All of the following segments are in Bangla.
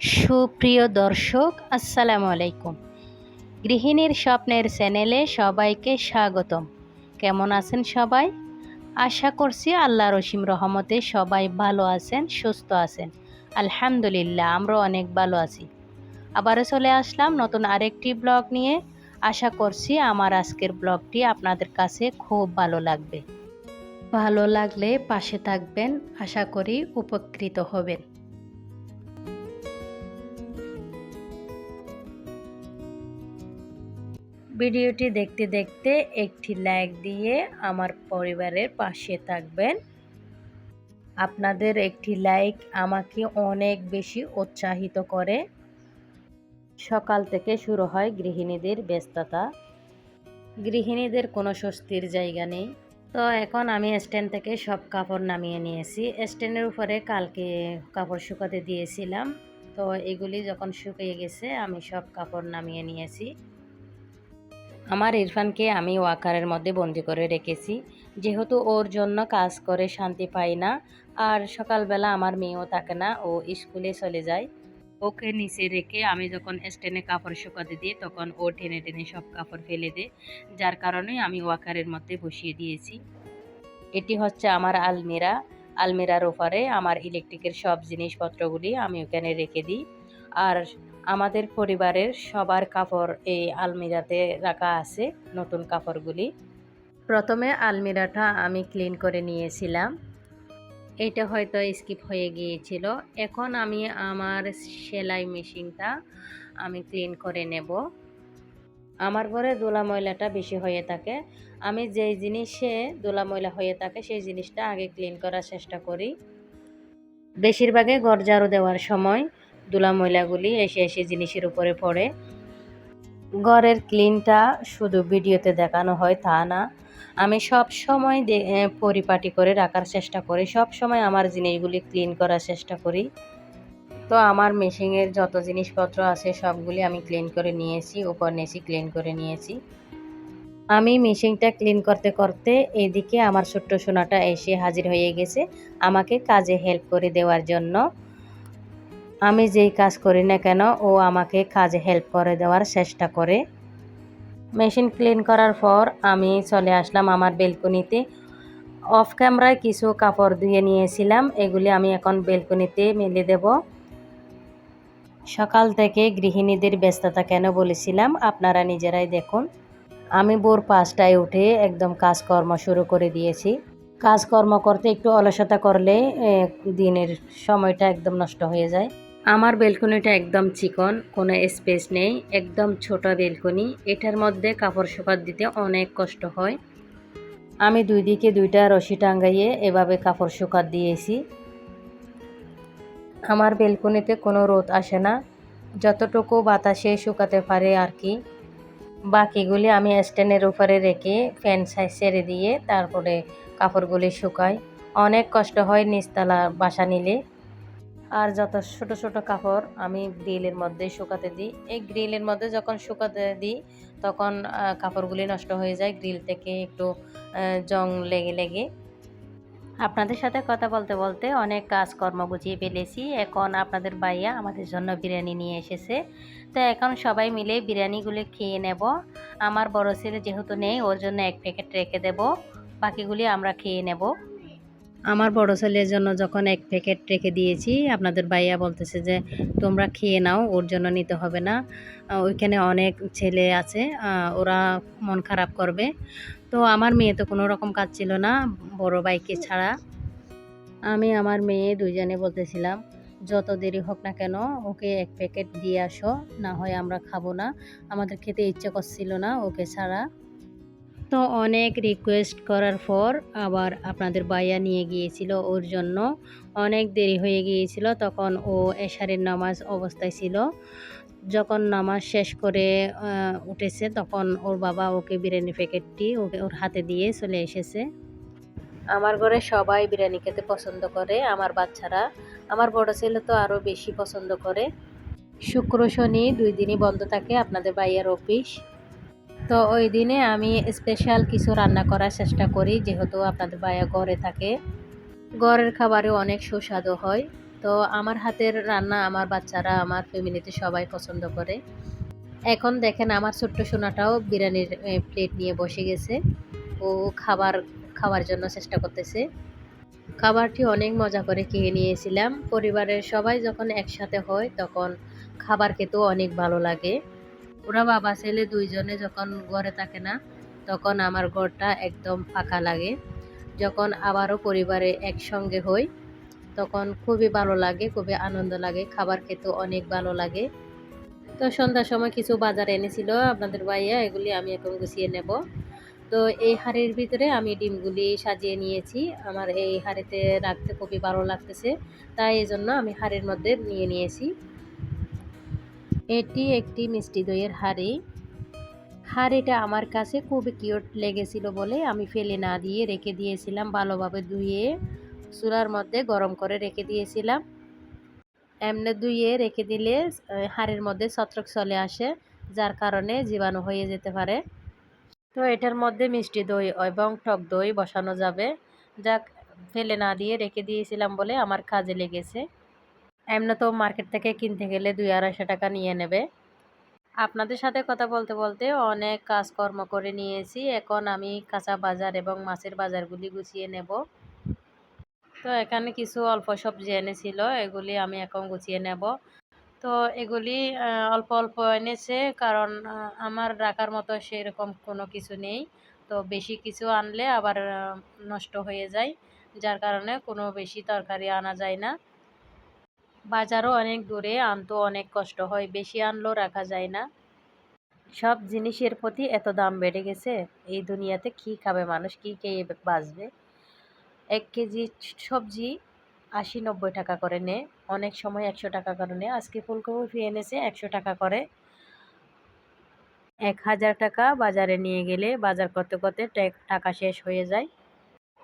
সুপ্রিয় দর্শক, আসসালামু আলাইকুম। গৃহিণীর স্বপ্নের চ্যানেলে সবাইকে স্বাগতম। কেমন আছেন সবাই? আশা করছি আল্লাহ রসিম রহমতে সবাই ভালো আছেন, সুস্থ আছেন। আলহামদুলিল্লাহ, আমরাও অনেক ভালো আছি। আবারও চলে আসলাম নতুন আরেকটি ব্লগ নিয়ে। আশা করছি আমার আজকের ব্লগটি আপনাদের কাছে খুব ভালো লাগবে। ভালো লাগলে পাশে থাকবেন। আশা করি উপকৃত হবেন। ভিডিওটি দেখতে দেখতে একটি লাইক দিয়ে আমার পরিবারের পাশে থাকবেন। আপনাদের একটি লাইক আমাকে অনেক বেশি উৎসাহিত করে। সকাল থেকে শুরু হয় গৃহিণীদের ব্যস্ততা। গৃহিণীদের কোনো স্বস্তির জায়গা নেই। তো এখন আমি স্ট্যান্ড থেকে সব কাপড় নামিয়ে নিয়েছি। স্ট্যান্ডের উপরে কালকে কাপড় শুকাতে দিয়েছিলাম। তো এগুলি যখন শুকিয়ে গেছে, আমি সব কাপড় নামিয়ে নিয়েছি। আমার ইরফানকে আমি ওয়াকারের মধ্যে বন্দি করে রেখেছি। যেহেতু ওর জন্য কাজ করে শান্তি পাই না আর সকালবেলা আমার মেয়েও থাকে না ও স্কুলে চলে যায়। ওকে নিচে রেখে আমি যখন স্ট্যান্ডে কাপড় শুকাতে দিই তখন ও টেনে টেনে সব কাপড় ফেলে দেয় যার কারণে আমি ওয়াকারের মধ্যে বসিয়ে দিয়েছি। এটি হচ্ছে আমার আলমিরা। আলমিরার ওপারে আমার ইলেকট্রিকের সব জিনিসপত্রগুলি আমি ওখানে রেখে দিই। আর আমাদের পরিবারের সবার কাপড় এই আলমিরাতে রাখা আছে, নতুন কাপড়গুলি। প্রথমে আলমিরাটা আমি ক্লিন করে নিয়েছিলাম। এটা হয়তো স্কিপ হয়ে গিয়েছিল। এখন আমি আমার সেলাই মেশিনটা আমি ক্লিন করে নেব। আমার ঘরে দোলা ময়লাটা বেশি হয়ে থাকে। আমি যেই জিনিসে দোলা ময়লা হয়ে থাকে, সেই জিনিসটা আগে ক্লিন করার চেষ্টা করি। বেশিরভাগে ঘর ঝাড়ু দেওয়ার সময়। দোলা ময়লাগুলি এসে এসে জিনিসের উপরে পড়ে। ঘরের ক্লিনটা শুধু ভিডিওতে দেখানো হয় তা না। আমি সব সময় পরিপাটি করে রাখার চেষ্টা করি। সব সময় আমার জিনিসগুলি ক্লিন করার চেষ্টা করি। তো আমার মেশিনের যত জিনিসপত্র আছে সবগুলি আমি ক্লিন করে নিয়েছি, উপর নিয়েছি ক্লিন করে নিয়েছি। আমি মেশিনটা ক্লিন করতে করতে এদিকে আমার ছোট্ট সোনাটা এসে হাজির হয়ে গেছে। আমাকে কাজে হেল্প করে দেওয়ার জন্য। আমি যেই কাজ করি না কেন, ও আমাকে কাজে হেল্প করে দেওয়ার চেষ্টা করে। মেশিন ক্লিন করার পর আমি চলে আসলাম আমার বেলকনিতে অফ ক্যামেরায় কিছু কাপড় ধুয়ে নিয়েছিলাম, এগুলি আমি এখন বেলকনিতে মেলে দেব। সকাল থেকে গৃহিণীদের ব্যস্ততা কেন বলেছিলাম, আপনারা নিজেরাই দেখুন। আমি ভোর পাঁচটায় উঠে একদম কাজকর্ম শুরু করে দিয়েছি। কাজকর্ম করতে একটু অলসতা করলে দিনের সময়টা একদম নষ্ট হয়ে যায়। আমার বেলকনিটা একদম চিকন, কোনো স্পেস নেই, একদম ছোট বেলকনি। এটার মধ্যে কাপড় শুকাত দিতে অনেক কষ্ট হয়। আমি দুই দিকে দুইটা রশি টাঙ্গাইয়ে এভাবে কাপড় শুকাত দিয়েছি। আমার বেলকনিতে কোনো রোদ আসে না। যতটুকু বাতাসে শুকাতে পারে আর কি। বাকিগুলি আমি স্ট্যান্ডের উপরে রেখে ফ্যান সাইজ ছেড়ে দিয়ে তারপরে কাপড়গুলি শুকাই। অনেক কষ্ট হয় নিচতলা বাসা নিলে। আর যত ছোট ছোট কাপড় আমি গ্রিলের মধ্যে শুকাতে দিই। এই গ্রিলের মধ্যে যখন শুকাতে দিই, তখন কাপড়গুলি নষ্ট হয়ে যায়। গ্রিল থেকে একটু জং লেগে লেগে। আপনাদের সাথে কথা বলতে বলতে অনেক কাজকর্ম গুছিয়ে ফেলেছি। এখন আপনাদের বাইয়া আমাদের জন্য বিরিয়ানি নিয়ে এসেছে। তো এখন সবাই মিলে বিরিয়ানিগুলি খেয়ে নেব। আমার বড় ছেলে যেহেতু নেই, ওর জন্য এক প্যাকেট রেখে দেব। বাকিগুলি আমরা খেয়ে নেব। আমার বড় ছেলের জন্য যখন এক প্যাকেট রেখে দিয়েছি, আপনাদের ভাইয়া বলতেছে যে, তোমরা খেয়ে নাও, ওর জন্য নিতে হবে না। ওইখানে অনেক ছেলে আছে ওরা মন খারাপ করবে। তো আমার মেয়ে তো কোনো রকম কাজ ছিল না, বড় বাইকে ছাড়া। আমি আমার মেয়ে দুইজনে বলতেছিলাম, যত দেরি হোক না কেন, ওকে এক প্যাকেট দিয়ে আসো, না হয় আমরা খাব না। আমাদের খেতে ইচ্ছে করছিল না ওকে ছাড়া। তো অনেক রিকোয়েস্ট করার পর আবার আপনাদের বাইয়া নিয়ে গিয়েছিল ওর জন্য। অনেক দেরি হয়ে গিয়েছিল, তখন ও এশারের নামাজ অবস্থায় ছিল। যখন নামাজ শেষ করে উঠেছে, তখন ওর বাবা ওকে বিরিয়ানি প্যাকেটটি ওকে ওর হাতে দিয়ে চলে এসেছে। আমার ঘরে সবাই বিরিয়ানি খেতে পছন্দ করে, আমার বাচ্চারা। আমার বড় ছেলে তো আরও বেশি পছন্দ করে। শুক্র শনি দুই দিনই বন্ধ থাকে, আপনাদের বাইয়ের অফিস। তো ওই দিনে আমি স্পেশাল কিছু রান্না করার চেষ্টা করি, যেহেতু আপনাদের ভাইয়া ঘরে থাকে। ঘরের খাবারে অনেক সুস্বাদু হয়। তো আমার হাতের রান্না আমার বাচ্চারা, আমার ফ্যামিলিতে সবাই পছন্দ করে। এখন দেখেন আমার ছোট্ট সোনাটাও বিরিয়ানির প্লেট নিয়ে বসে গেছে। ও খাবার, খাওয়ার জন্য চেষ্টা করতেছে। খাবারটি অনেক মজা করে খেয়ে নিয়েছিলাম। পরিবারের সবাই যখন একসাথে হয়, তখন খাবার খেতেও অনেক ভালো লাগে। ওরা বাবা ছেলে দুইজনে যখন ঘরে থাকে না, তখন আমার ঘরটা একদম ফাঁকা লাগে। যখন আবারও পরিবারে একসঙ্গে হই, তখন খুবই ভালো লাগে, খুবই আনন্দ লাগে, খাবার খেতেও অনেক ভালো লাগে। তো সন্ধ্যার সময় কিছু বাজার এনেছিল আপনাদের ভাইয়া, এগুলি আমি এখন গুছিয়ে নেব। তো এই হাড়ির ভিতরে আমি ডিমগুলি সাজিয়ে নিয়েছি। আমার এই হাড়িতে রাখতে খুবই ভালো লাগতেছে, তাই এই জন্য আমি হাড়ির মধ্যে নিয়ে নিয়েছি। এটি একটি মিষ্টি দইয়ের হাড়ি। হাড়িটা আমার কাছে খুবই কিউট লেগেছিল বলে আমি ফেলে না দিয়ে রেখে দিয়েছিলাম ভালোভাবে ধুয়ে, চুলার মধ্যে গরম করে রেখে দিয়েছিলাম। এমনি ধুয়ে রেখে দিলে হাড়ির মধ্যে ছত্রক চলে আসে, যার কারণে জীবাণু হয়ে যেতে পারে। তো এটার মধ্যে মিষ্টি দই এবং টক দই বসানো যাবে। যাক, ফেলে না দিয়ে রেখে দিয়েছিলাম বলে আমার কাজে লেগেছে। এমনি তো মার্কেট থেকে কিনতে গেলে দুই আড়াইশো টাকা নিয়ে নেবে। আপনাদের সাথে কথা বলতে বলতে অনেক কাজকর্ম করে নিয়েছি। এখন আমি কাঁচা বাজার এবং মাছের বাজারগুলি গুছিয়ে নেব। তো এখানে কিছু অল্প সবজি এনেছিল, এগুলি আমি এখন গুছিয়ে নেব। তো এগুলি অল্প অল্প এনেছে কারণ আমার রাখার মতো সেরকম কোনো কিছু নেই। তো বেশি কিছু আনলে আবার নষ্ট হয়ে যায়, যার কারণে কোনো বেশি তরকারি আনা যায় না। বাজারও অনেক দূরে, আনতো অনেক কষ্ট হয়, বেশি আনলেও রাখা যায় না। সব জিনিসের প্রতি এত দাম বেড়ে গেছে, এই দুনিয়াতে কি খাবে মানুষ, কি খেয়ে বাঁচবে? এক কেজি সবজি আশি নব্বই টাকা করে নে, অনেক সময় একশো টাকা করে নে, আজকে ফুলকপি এনেছে একশো টাকা করে। এক হাজার টাকা বাজারে নিয়ে গেলে বাজার করতে করতে টাকা শেষ হয়ে যায়।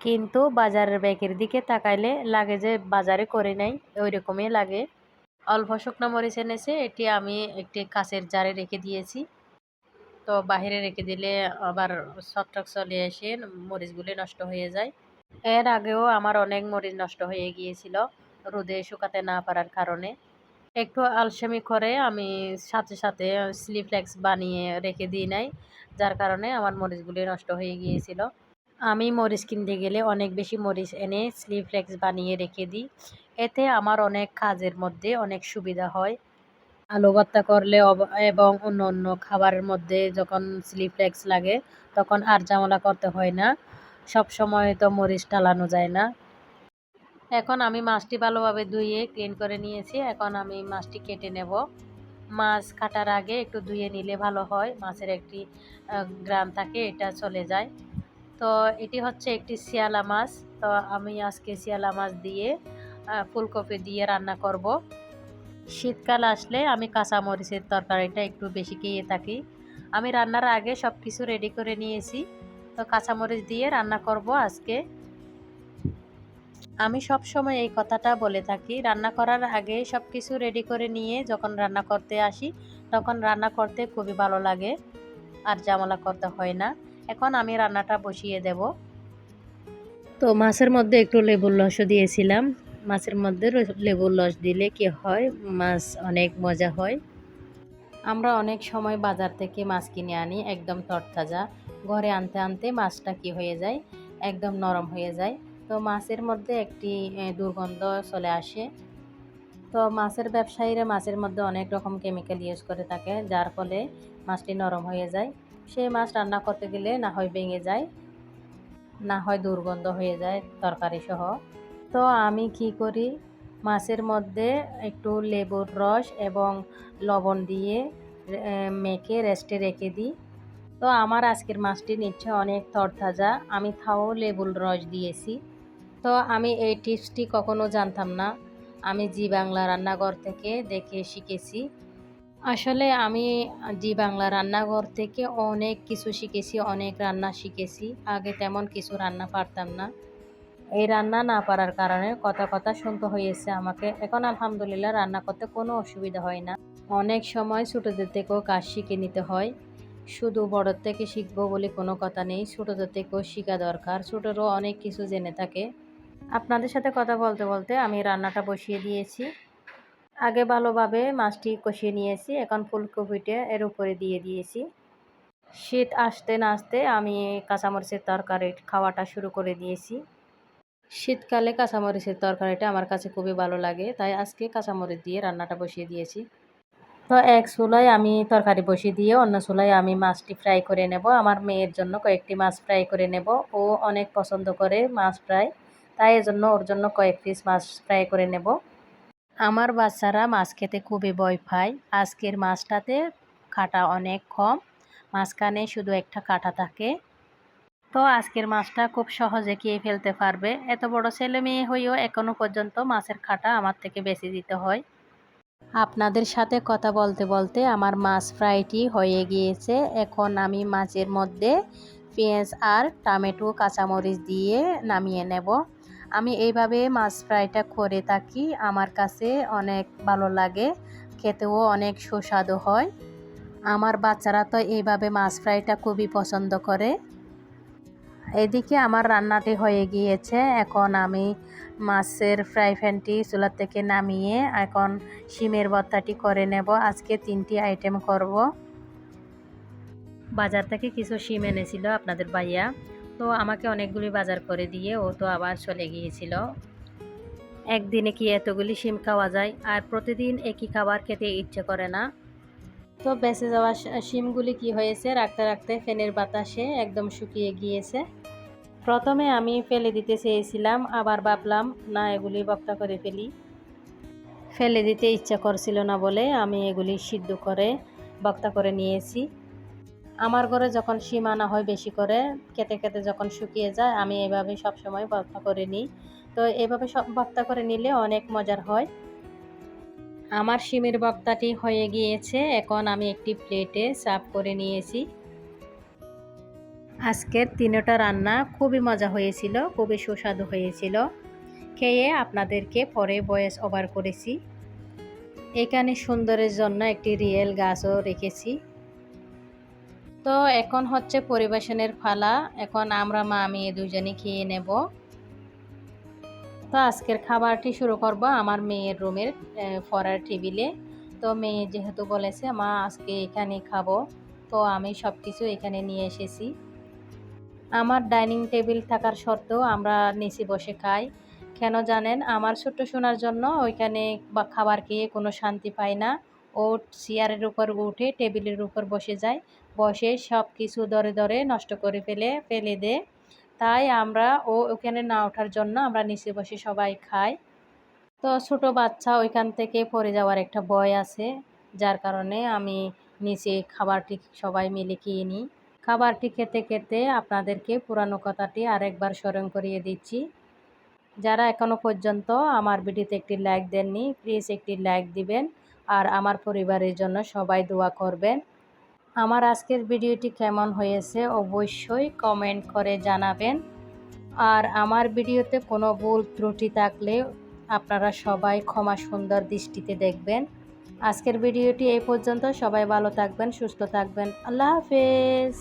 কিন্তু বাজারের ব্যাগের দিকে তাকাইলে লাগে যে বাজারে করে নাই ওই রকমই লাগে। অল্প শুকনো মরিচ এনেছে, এটি আমি একটি কাঁচের জারে রেখে দিয়েছি। তো বাহিরে রেখে দিলে আবার ছত্রক চলে এসে মরিচগুলি নষ্ট হয়ে যায়। এর আগেও আমার অনেক মরিচ নষ্ট হয়ে গিয়েছিল, রোদে শুকাতে না পারার কারণে। একটু আলসেমি করে আমি সাথে সাথে স্লিপলেক্স বানিয়ে রেখে দিই নাই, যার কারণে আমার মরিচগুলি নষ্ট হয়ে গিয়েছিল। আমি মরিচ কিনতে গেলে অনেক বেশি মরিচ এনে স্লিপলেক্স বানিয়ে রেখে দিই। এতে আমার অনেক কাজের মধ্যে অনেক সুবিধা হয়। আলু ভর্তা করলে এবং অন্য অন্য খাবারের মধ্যে যখন স্লিপলেক্স লাগে, তখন আর জামলা করতে হয় না। সব সময় তো মরিচ টালানো যায় না। এখন আমি মাছটি ভালোভাবে ধুয়ে ক্লিন করে নিয়েছি। এখন আমি মাছটি কেটে নেব। মাছ কাটার আগে একটু ধুয়ে নিলে ভালো হয়। মাছের একটি গ্রাম থাকে, এটা চলে যায়। তো এটি হচ্ছে একটি শিয়ালা মাছ। তো আমি আজকে শিয়ালা মাছ দিয়ে ফুলকপি দিয়ে রান্না করব। শীতকাল আসলে আমি কাঁচা মরিচের তরকারিটা একটু বেশি খেয়ে থাকি। আমি রান্নার আগে সব কিছু রেডি করে নিয়েছি। তো কাঁচামরিচ দিয়ে রান্না করব আজকে। আমি সব সময় এই কথাটা বলে থাকি, রান্না করার আগে সব কিছু রেডি করে নিয়ে যখন রান্না করতে আসি, তখন রান্না করতে খুবই ভালো লাগে। আর জামলা করতে হয় না। এখন আমি রান্নাটা বসিয়ে দেব। তো মাছের মধ্যে একটু লেবুর রসও দিয়েছিলাম। মাছের মধ্যে লেবুর রস দিলে কি হয়? মাছ অনেক মজা হয়। আমরা অনেক সময় বাজার থেকে মাছ কিনে আনি, একদম তরতাজা। ঘরে আনতে আনতে মাছটা কি হয়ে যায়? একদম নরম হয়ে যায়। তো মাছের মধ্যে একটি দুর্গন্ধ চলে আসে। তো মাছের ব্যবসায়ীরা মাছের মধ্যে অনেক রকম কেমিক্যাল ইউজ করে থাকে, যার ফলে মাছটি নরম হয়ে যায়। সেই মাছ রান্না করতে গেলে না হয় ভেঙে যায়, না হয় দুর্গন্ধ হয়ে যায় তরকারি সহ। তো আমি কি করি, মাছের মধ্যে একটু লেবুর রস এবং লবণ দিয়ে মেখে রেস্টে রেখে দিই। তো আমার আজকের মাছটি নিচ্ছে অনেক তরতাজা, আমি থাও লেবুর রস দিয়েছি। তো আমি এই টিপসটি কখনো জানতাম না। আমি জি বাংলা রান্নাঘর থেকে দেখে শিখেছি। আসলে আমি জি বাংলা রান্নাঘর থেকে অনেক কিছু শিখেছি, অনেক রান্না শিখেছি। আগে তেমন কিছু রান্না পারতাম না। এই রান্না না পারার কারণে কথা কথা শুনতে হয়েছে আমাকে। এখন আলহামদুলিল্লাহ রান্না করতে কোনো অসুবিধা হয় না। অনেক সময় ছোটোদের থেকেও কাজ শিখে নিতে হয়। শুধু বড়োর থেকে শিখব বলে কোনো কথা নেই। ছোটোদের থেকেও শেখা দরকার। ছোটোরও অনেক কিছু জেনে থাকে। আপনাদের সাথে কথা বলতে বলতে আমি রান্নাটা বসিয়ে দিয়েছি। আগে ভালোভাবে মাছটি কষিয়ে নিয়েছি। এখন ফুলকপিটা এর উপরে দিয়ে দিয়েছি। শীত আসতে না আসতে আমি কাঁচামরিচের তরকারি খাওয়াটা শুরু করে দিয়েছি। শীতকালে কাঁচামরিচের তরকারিটা আমার কাছে খুবই ভালো লাগে, তাই আজকে কাঁচামরিচ দিয়ে রান্নাটা বসিয়ে দিয়েছি। তো এক চুলায় আমি তরকারি বসিয়ে দিয়ে অন্য চুলায় আমি মাছটি ফ্রাই করে নেব। আমার মেয়ের জন্য কয়েকটি মাছ ফ্রাই করে নেব। ও অনেক পছন্দ করে মাছ ফ্রাই, তাই এজন্য ওর জন্য কয়েক পিস মাছ ফ্রাই করে নেব। আমার বাচ্চারা মাছ খেতে খুবই ভয় পায়। আজকের মাছটাতে কাটা অনেক কম, মাঝখানে শুধু একটা কাটা থাকে। তো আজকের মাছটা খুব সহজে খেয়ে ফেলতে পারবে। এত বড় ছেলে মেয়ে হয়েও এখনও পর্যন্ত মাছের কাটা আমার থেকে বেশি দিতে হয়। আপনাদের সাথে কথা বলতে বলতে আমার মাছ ফ্রাইটি হয়ে গিয়েছে। এখন আমি মাছের মধ্যে পেঁয়াজ আর টমেটো, কাঁচামরিচ দিয়ে নামিয়ে নেব। আমি এইভাবে মাছ ফ্রাইটা করে থাকি। আমার কাছে অনেক ভালো লাগে, খেতেও অনেক সুস্বাদু হয়। আমার বাচ্চারা তো এইভাবে মাছ ফ্রাইটা খুবই পছন্দ করে। এদিকে আমার রান্নাটি হয়ে গিয়েছে। এখন আমি মাছের ফ্রাই প্যানটি চুলার থেকে নামিয়ে এখন শিমের ভর্তাটি করে নেব। আজকে তিনটি আইটেম করব। বাজার থেকে কিছু শিম এনেছিল আপনাদের ভাইয়া। তো আমাকে অনেকগুলি বাজার করে দিয়ে ও তো আবার চলে গিয়েছিল। একদিনে কি এতগুলি শিম খাওয়া যায় আর প্রতিদিন একই খাবার খেতে ইচ্ছে করে না। তো বেঁচে যাওয়া শিমগুলি কি হয়েছে রাখতে রাখতে ফ্যানের বাতাসে একদম শুকিয়ে গিয়েছে। প্রথমে আমি ফেলে দিতে চেয়েছিলাম, আবার ভাবলাম, না, এগুলি বক্তা করে ফেলি। ফেলে দিতে ইচ্ছা করছিল না বলে আমি এগুলি সিদ্ধ করে বক্তা করে নিয়েছি। আমার ঘরে যখন শিম আনা হয় বেশি করে কেটে কেটে যখন শুকিয়ে যায়, আমি এভাবে সবসময় বক্তা করে নিই। তো এভাবে সব বক্তা করে নিলে অনেক মজার হয়। আমার শিমের বক্তাটি হয়ে গিয়েছে, এখন আমি একটি প্লেটে সার্ভ করে নিয়েছি। আজকের তিনোটা রান্না খুবই মজা হয়েছিল, খুবই সুস্বাদু হয়েছিল। খেয়ে আপনাদেরকে পরে বয়স ওভার করেছি। এখানে সুন্দরের জন্য একটি রিয়েল গাছও রেখেছি। তো এখন হচ্ছে পরিবেশনের ফালা। এখন আমরা মা মেয়ে দুজনে খেয়ে নেব। তো আজকের খাবারটি শুরু করব আমার মেয়ের রুমের ফরার টেবিলে। তো মেয়ে যেহেতু বলেছে, মা, আজকে এখানে খাব। তো আমি সব কিছু এখানে নিয়ে এসেছি। আমার ডাইনিং টেবিল থাকার সত্ত্বেও আমরা নিচে বসে খাই। কেন জানেন, আমার ছোট্ট শোনার জন্য ওইখানে বা খাবার খেয়ে কোনো শান্তি পায় না। ও চেয়ারের উপর উঠে টেবিলের উপর বসে যায়। বসে সব কিছু দরে দরে নষ্ট করে ফেলে ফেলে দেয় তাই আমরা ও ওখানে না ওঠার জন্য আমরা নিচে বসে সবাই খাই। তো ছোট বাচ্চা ওইখান থেকে পড়ে যাওয়ার একটা ভয় আছে, যার কারণে আমি নিচে খাবারটি সবাই মিলে খেয়ে নিই। খাবারটি খেতে খেতে আপনাদেরকে পুরানো কথাটি আরেকবার স্মরণ করিয়ে দিচ্ছি। যারা এখনও পর্যন্ত আমার ভিডিওতে একটি লাইক দেননি প্লিজ একটি লাইক দিবেন। আর আমার পরিবারের জন্য সবাই দোয়া করবেন। আমার আজকের ভিডিওটি কেমন হয়েছে অবশ্যই কমেন্ট করে জানাবেন। আর আমার ভিডিওতে কোনো ভুল ত্রুটি থাকলে আপনারা সবাই ক্ষমা সুন্দর দৃষ্টিতে দেখবেন। আজকের ভিডিওটি এই পর্যন্ত। সবাই ভালো থাকবেন, সুস্থ থাকবেন। আল্লাহ হাফেজ।